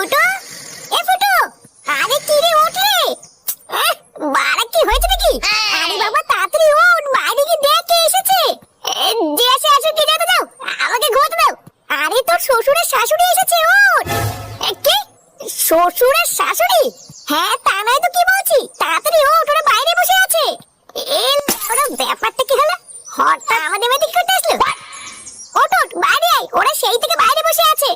ফুটো? এ ফুটো আরে কি রে ওঠ রে? বাড়া কি হয়েছে নাকি? আরে বাবা তাড়াতাড়ি ওঠ বাইরে গিয়ে দেখ কে এসেছে। যে আসে আসে কে যেতে দাও আমাকে ঘুমোতে দাও। আরে তোর শ্বশুরের শাশুড়ি এসেছে ওঠ। কি? শ্বশুরের শাশুড়ি? হ্যাঁ তা নয় তো কি বলছি? তাড়াতাড়ি ওঠ ওরা বাইরে বসে আছে। এ ওরা ব্যাপারটা কি হলো? হঠাৎ আমাদের বাড়িতে কি করতে আসলো ওঠ ওঠ বাইরে আয় ওরা সেই থেকে বাইরে বসে আছে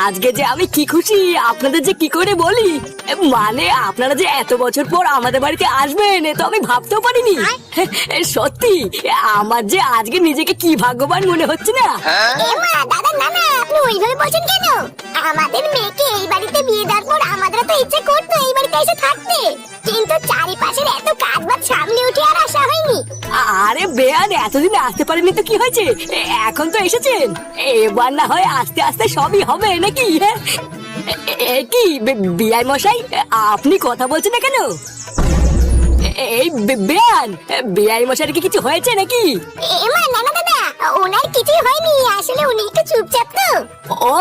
আজকে যে আমি কি খুশি আপনাদের যে কি করে বলি? মানে আপনারা যে এত বছর পর আমাদের বাড়িতে আসবেন এ তো আমি ভাবতেও পারিনি। সত্যি আমার যে আজকে নিজেকে কি ভাগ্যবান মনে হচ্ছে না? দাদা না না আপনি ওইভাবে বলছেন কেন? আমাদের মেয়েকে এই বাড়িতে বিয়ে দেওয়ার পর আমাদের তো ইচ্ছে করতো এই বাড়িতে এসে থাকতে। কিন্তু চারিপাশের এত কাজ বাজ সামনে উঠে আর আসা হয়নি। আরে বেয়ান এতদিন আসতে পারেনি তো কি হয়েছে? এখন তো এসেছেন। এবার না হয় আস্তে আস্তে সবই হবে নাকি? হ্যাঁ? কি বে- বিআই মশাই আপনি কথা বলছেন না কেন? এই বে- বেয়ান বিআই মশাইয়ের কি কিছু হয়েছে নাকি? না না দাদা ওনার কিছুই হয়নি আসলে উনি একটু চুপচাপ তো। ও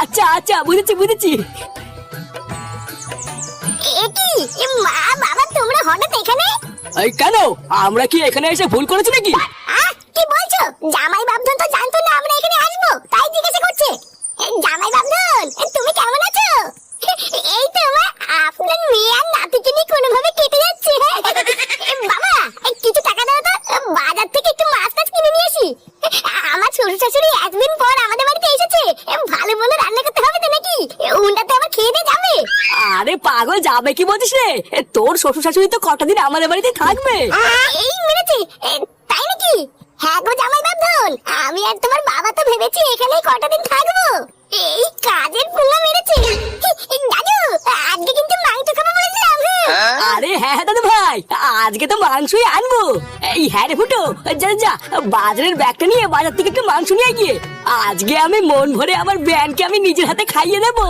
আচ্ছা আচ্ছা বুঝেছি বুঝেছি। একি মা বাবা তোমরা হঠাৎ এখানে? এই কেন? আমরা কি এখানে এসে ভুল করেছি নাকি আহ কি বলছো জামাই বাবধন তো জানতো না আমরা এখানে আসব তাই জিজ্ঞাসা করছে এ, জামাই বাবধন এ, তুমি কেমন আছো এই তো মা আপনার মেয়ে আর নাতিকে নিয়ে কোনোভাবে কেটে যাচ্ছে এ, বাবা এ, কিছু টাকা দাও তো এ, বাজার থেকে একটু মাছ টাছ কিনে নিয়ে আসি আমার শ্বশুর শাশুড়ি একদিন পর আমাদের বাড়িতে এসেছে এ, ভালো মন্দ রান্না করতে হবে তো নাকি এ, উনটাতে আবার খেয়ে দিয়ে যাবে আরে পাগল যাবে কি বলছিস রে? তোর শ্বশুর শাশুড়ি তো কটা দিন আমাদের বাড়িতে থাকবে। এই মেরেছে। তাই নাকি? হ্যাঁ গো জামাই বান্ধন আমি আর তোমার বাবা তো ভেবেছি এখানে কটা দিন থাকব। এই কাজের পুঙ্গা মেরেছে। দাদু আজকে কিন্তু মাংস খাব বলেছিলাম হ্যাঁ। আরে হ্যাঁ হ্যাঁ দাদু ভাই আজকে তো মাংসই আনব। এই হ্যাঁ রে ফুটো যা যা বাজারের ব্যাগটা নিয়ে বাজার থেকে একটু মাংস নিয়ে গিয়ে। আজকে আমি মন ভরে আমার ব্যানকে আমি নিজের হাতে খাইয়ে দেবো।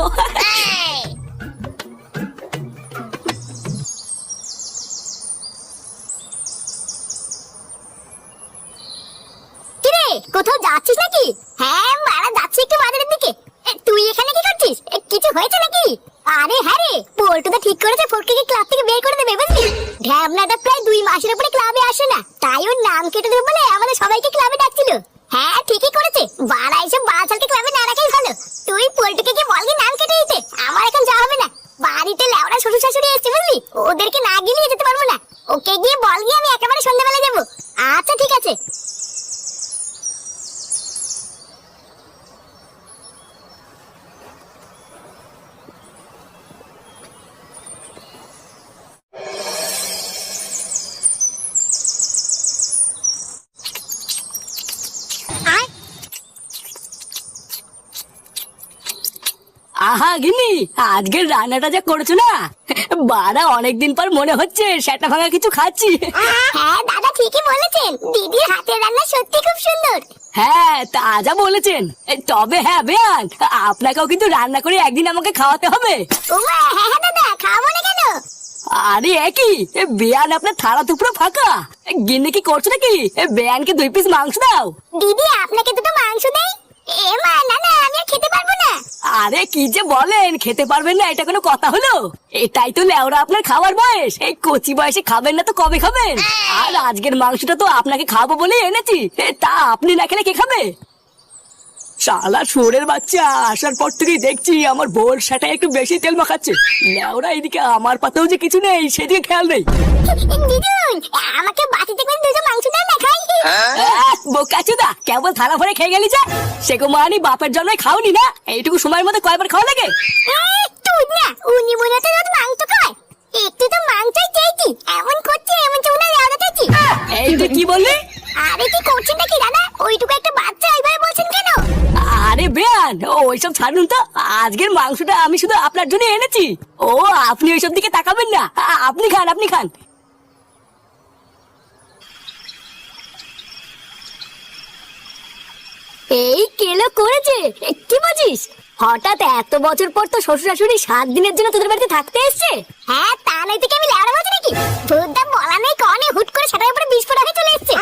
আরে পল্টুদা ঠিক করেছে ফটকে ক্লাব থেকে বের করে দেবে, বুঝলি? ঢ্যাবনাটা প্রায় দুই মাসের উপরে ক্লাবে আসে না। তাই ওর নাম কেটে দেবে বলে আমাদের সবাইকে ক্লাবে ডাকছিল। হ্যাঁ ঠিকই করেছে। বাড়া এসব বাচ্চাকে ক্লাবে না রাখাই ভালো। তুই পল্টুকে গিয়ে বলবি নাম কেটে দিতে? আমার এখন যাওয়া হবে না। বাড়িতে লেওড়া শ্বশুর শাশুড়ি এসছে, বুঝলি? ওদেরকে না গিয়ে যেতে পারব না। ওকে গিয়ে বল গিয়ে আমি একেবারে সন্ধ্যাবেলা যাব। আচ্ছা ঠিক আছে। আহা গিনি আজকের রান্নাটা যা করেছ না? বাড়া অনেকদিন পর মনে হচ্ছে সেটা ভাঙা কিছু খাচ্ছি। হ্যাঁ দাদা ঠিকই বলেছেন। দিদির হাতের রান্না সত্যি খুব সুন্দর। হ্যাঁ তাজা বলেছেন। তবে হ্যাঁ বেয়ান আপনাকেও কিন্তু রান্না করে একদিন আমাকে খাওয়াতে হবে। হ্যাঁ হ্যাঁ দাদা খাব না কেন? আরে একই। বেয়ান আপনার থালা তো পুরো ফাঁকা। গিন্নি কি করছ নাকি? বেয়ানকে দুই পিস মাংস দাও। দিদি আপনাকে দুটো মাংস দেই? এ মা না না আমি খেতে আরে, কি যে বলেন? খেতে পারবেন না, এটা কোনো কথা হলো? এটাই তো লেওরা আপনার খাবার বয়স। এই কচি বয়সে খাবেন না তো কবে খাবেন? আর আজকের মাংসটা তো আপনাকে খাব বলে এনেছি। তা আপনি না খেলে কে খাবে? শালা শুয়োরের বাচ্চা আসার পর থেকেই দেখছি আমার বোর সেটাই একটু বেশি তেল মাখাচ্ছে। লেওরা এদিকে আমার পাতেও যে কিছু নেই সেদিকে খেয়াল নেই। দিদুন আমাকে বাটিতে করে দুটো মাংস দাও না খাই। আহ, বোকাচোদা কেবল থালা ভরে খেয়ে গেলি যা। সেগো মানি বাপের জন্যই খাওনি না? এইটুকু সময়ের মধ্যে কয়বার খাওয়া লাগে? এ, তুই না উনি মনে হচ্ছে রোজ মাংস খায়। একটু তো মাংসই চেয়েছি এমন করছে এমন চুনা চাইছি এই তুই কি বললি? আরে কি করছেন নাকি দাদা ওইটুকু ওইসব ছাড়ুন তো আজকের মাংসটা আমি শুধু আপনার জন্য এনেছি। ও, আপনি ওইসব দিকে তাকাবেন না। আপনি খান আপনি খান। এই কেলো করেছে? কি বলছিস? হঠাৎ এত বছর পর তো শ্বশুর শাশুড়ি সাত দিনের জন্য তোদের বাড়িতে থাকতে এসছে? হ্যাঁ তা নয় থেকে আমি লেওড়া বলছি নাকি? ভূতটা বলা নেই কনে হুট করে সেটার উপরে বিস্ফোরণ হয়ে চলে এসছে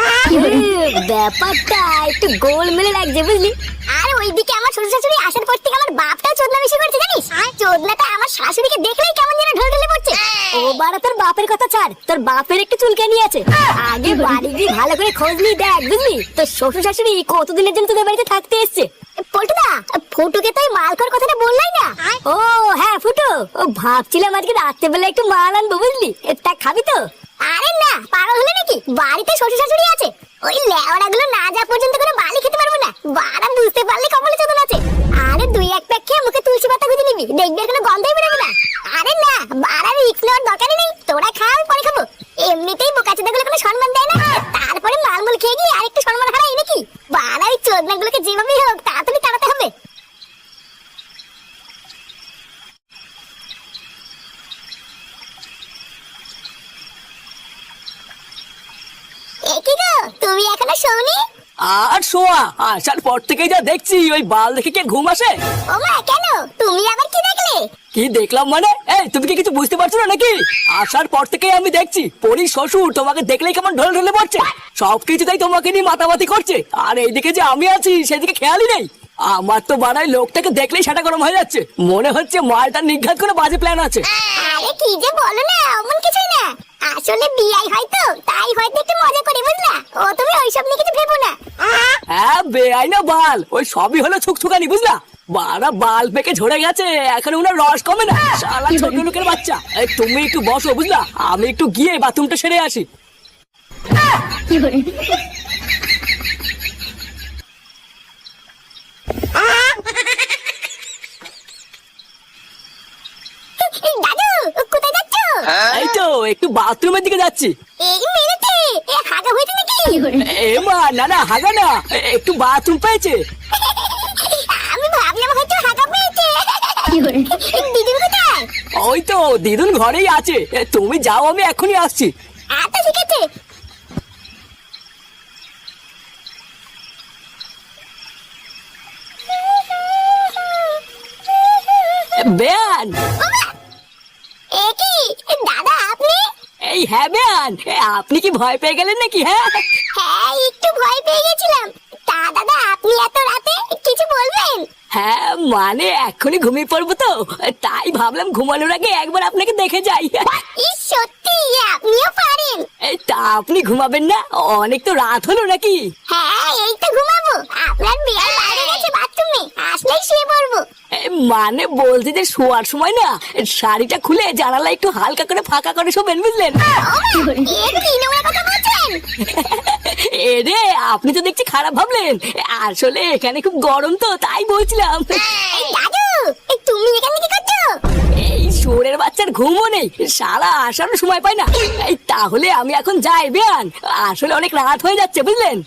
ব্যাপারটা একটু গোল মেলে লাগছে বুঝলি? আর ওইদিকে আমার শ্বশুর শাশুড়ি আসার পর থেকে আমার বাপটাও চোদনা বেশি করছে জানিস? চোদনাটা আমার শাশুড়িকে দেখলেই কেমন যেন ঢোল ঢলে পড়ছে। ও বাড়া তোর বাপের কথা ছাড় তোর বাপের একটু চুলকানি আছে। আগে বাড়ি গিয়ে ভালো করে খোঁজ নিয়ে দেখ বুঝলি? তোর শ্বশুর শাশুড়ি কতদিনের জন্য তোদের বাড়িতে থাকতে এসছে? পল্টুদা ফুটুকে তো ওই মালকর কথাটা বললাই না? ও হ্যাঁ ফুটো। ও ভাবছিলাম আজকে রাত্রেবেলা একটু মাল আনব বুঝলি? এ, তা খাবি তো? আরে না পাগল হলে নাকি? বাড়িতে শ্বশুর শাশুড়ি আছে। ওই লেওড়া গুলো না যা পর্যন্ত কোনো বালি খেতে পারব না। বুঝতে পারলে কপালে আছে। আরে দুই এক প্যাক খেয়ে মুখে তুলসী পাতা গুঁজে নিবি। দেখবি কোনো গন্ধই বেরোবে না। আরে না রিক্স নেওয়ার দরকারই নেই। তোরা খাও পরে খাব। এমনিতেই কোনো সম্মান দেয় না। তারপরে মালমুল খেয়ে গিয়ে আরেকটু সম্মান হারাই নাকি? বাড়া ওই চোদনাগুলোকে যেভাবেই হোক, তাড়াতাড়ি তাড়াতে হবে এ কি গো তুমি এখনও শোনি আর শোয়া আসার পর থেকে যা দেখছি ওই বাল দেখে কে ঘুম আসে? ও মা কেন? তুমি আবার কি দেখলে? কি দেখলাম মানে? এই তুমি কি কিছু বুঝতে পারছ না নাকি? আসার পর থেকেই আমি দেখছি পরি শ্বশুর তোমাকে দেখলেই কেমন ঢলে ঢলে পড়ছে সব কিছুতেই তোমাকে নিয়ে মাতামাতি করছে। আর এইদিকে যে আমি আছি সেদিকে খেয়ালই নেই। আমার তো বাড়ায় লোকটাকে দেখলেই সেটা গরম হয়ে যাচ্ছে। মনে হচ্ছে মালটা নিঘাত করে বাজে প্ল্যান আছে। আরে কি যে বলো না আসলে বিয়াই হয়তো তাই হয়তো একটু মজা করে বুঝলা? ও তুমি ওইসব নিয়ে কিছু ভেবো না। হ্যাঁ বেআই না বাল। ওই সবই হলো ছুকছুকানি বুঝলা? বারা বাল পেকে ঝরে গেছে এখন ওনার রস কমে না। শালা ছোট লোকের বাচ্চা। তুমি একটু বসো বুঝলা? আমি একটু গিয়ে বাথরুমটা সেরে আসি। এই দাদু কোথায় যাচ্ছ এই তো একটু বাথরুমের দিকে যাচ্ছি। এই মেরেছে এ হাগা হয়েছে নাকি? এ মা না না হাগা না একটু বাথরুম পেয়েছে। আমি ভাবলাম হয়তো হাগা পেয়েছে। দিদির কোথায় ওই তো দিদুন ঘরেই আছে। তুমি যাও আমি এখনই আসছি। আচ্ছা ঠিক আছে। এ কি? দাদা আপনি? এই হ্যাঁ বেয়ান আপনি কি ভয় পেয়ে গেলেন নাকি হ্যাঁ? হ্যাঁ একটু ভয় পেয়ে গেছিলাম। তা দাদা আপনি এত রাতে হ্যাঁ মানে এখনই ঘুমিয়ে পড়ব তো? তাই ভাবলাম ঘুমানোর আগে একবার আপনাকে দেখে যাই। সত্যি আপনিও পারেন। এই তা আপনি ঘুমাবেন না? অনেক তো রাত হলো নাকি? হ্যাঁ এই তো ঘুমাবো। আপনার বিয়ার বাইরে গেছে বাথরুমে আসলেই শুয়ে পড়ব। মানে বলছি যে শোয়ার সময় না শাড়িটা খুলে জানালা একটু হালকা করে ফাঁকা করে শোবেন বুঝলেন? কথা বলছেন? রে আপনি তো দেখছি খারাপ ভাবলেন। আসলে এখানে খুব গরম তো তাই বলছিলাম। দাদু তুমি এখানে কি করছ? এই শোরের বাচ্চার ঘুমও নেই সারা সময় পায় না। এই তাহলে আমি এখন যাই বেয়ান। আসলে অনেক রাত হয়ে যাচ্ছে বুঝলেন?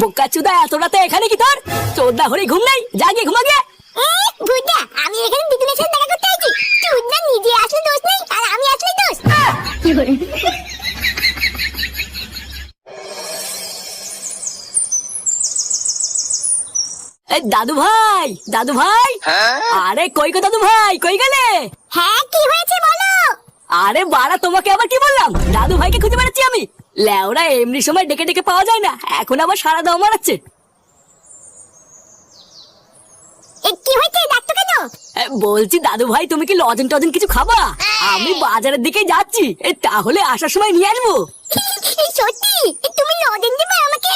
বোকা চুদা এত রাতে এখানে কি তোর? চোদ্দা হরে ঘুম নাই ঘুমা গিয়ে। আমি এখানে দিদিনের সাথে দেখা করতে আইছি চুদনা নিজে আসলে দোষ নেই আর আমি আসলে দাদু ভাই দাদু ভাই। আরে কই গো দাদু ভাই? কই গেলে? হ্যাঁ কি হয়েছে বলো? আরে বাড়া তোমাকে আবার কি বললাম? দাদু ভাইকে খুঁজে বেড়াচ্ছি আমি। লেওরা এমনি সময় ডেকে ডেকে পাওয়া যায় না। এখন আবার সারা দাও মারাচ্ছে এ, কি হয়েছে? কেন? বলছি দাদু ভাই তুমি কি লজেন টজেন কিছু খাবা? আমি বাজারের দিকে যাচ্ছি। এ, তাহলে আসার সময় নিয়ে আসব। সত্যি? তুমি নদিন দিবে আমাকে?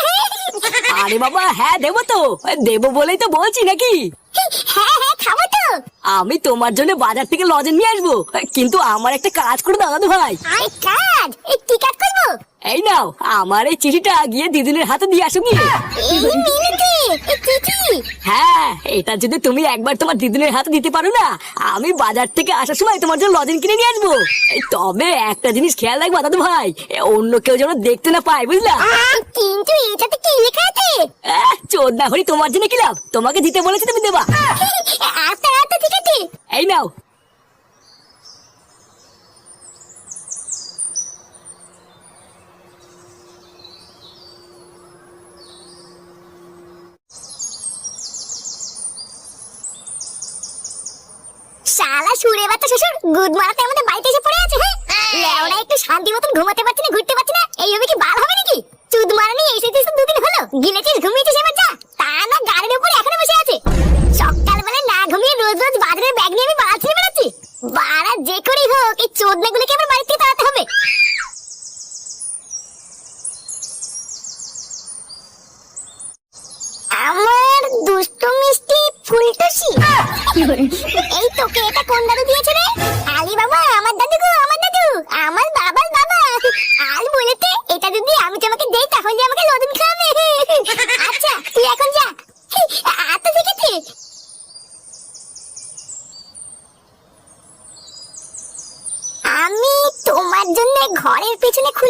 আরে বাবা হ্যাঁ দেবো তো। দেবো বলেই তো বলছি নাকি? হ্যাঁ হ্যাঁ খাব তো। আমি তোমার জন্য বাজার থেকে লজেন নিয়ে আসব। কিন্তু আমার একটা কাজ করে দাও দাদু ভাই কাজ? এই কি কাজ করব? এই নাও আমার এই চিঠিটা গিয়ে দিদিনের হাতে দিয়ে আসো গিয়ে। হ্যাঁ এটা যদি তুমি একবার তোমার দিদিনের হাতে দিতে পারো না আমি বাজার থেকে আসার সময় তোমার জন্য লজেন কিনে নিয়ে আসব। তবে একটা জিনিস খেয়াল রাখবা দাদু ভাই অন্য কেউ যেন দেখতে না পায় বুঝলা? কিন্তু এটাতে কি লেখা আছে? চোদ না হরি তোমার জন্য কি লাভ? তোমাকে দিতে বলেছি তুমি দেবা। আচ্ছা আচ্ছা ঠিক আছে। এই নাও শালা সুরে বাচ্চা শ্বশুর গুদ মারাতে আমাদের বাড়িতে এসে পড়ে আছে হ্যাঁ? লেওরা একটু শান্তি মতন ঘুমাতে পারছি না ঘুরতে পারছি না এইভাবে কি বার হবে নাকি? চুদ মারানি এসেছিস তো দুদিন হলো গিলেছিস ঘুমিয়েছিস এবার যা। তা না গাড়ির উপর এখনও বসে আছে। সকালবেলা না ঘুমিয়ে রোজ রোজ বাজারের ব্যাগ নিয়ে আমি বাড়া ছেড়ে বেড়াচ্ছি। বাড়া যে করেই হোক এই চোদনাগুলোকে আমার বাড়ি থেকে তাড়াতে হবে। আমার দুষ্ট মিষ্টি ফুলটুসি এই তোকে এটা কোন দাদু দিয়েছে রে? আলি বাবা আমার দাদু গো, আমার দাদু। আমার বাবার বাবা। আর বলেতে এটা যদি আমি তোমাকে দেই, তাহলে আমাকে লদন খাওয়াবে। আচ্ছা তুই এখন যা। ঠিক আছে আমি তোমার জন্য ঘরের পেছনে খুলে